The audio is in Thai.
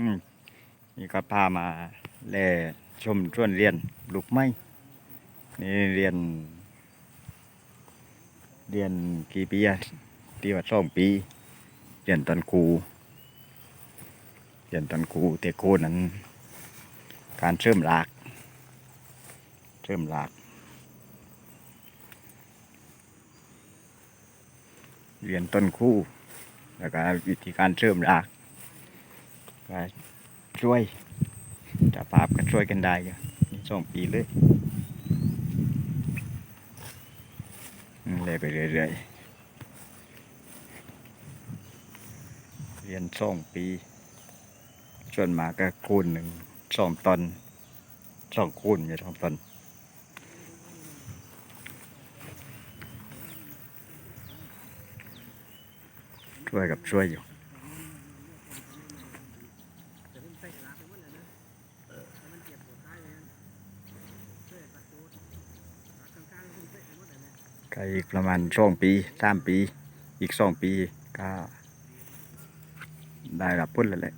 อืมนี่ก็พามาแล่ชมชวนเรียนลูกไม้นี่เรียน เรียนกี่ปีอะที่ว่าสองปี เรียนตอนครูเรียนตอนครูแต่ครูนั้น การเชื่อมหลากเชื่อมหลากเรียนต้นคู่แล้วก็วิธีการเชื่อมหลาก ก็ช่วยจะภาพก็ช่วยกันได้อยู่นี่สองปีเลยเลยไปเรื่อยๆเรียนสองปีส่วนมาก็คูณหนึ่งสองตอนสองคูณไม่สองตอนช่วยกับช่วยอยู่ ก็อีกประมาณสองปีสามปี อีกสองปีก็ได้รับพุ่นแล้วแหละ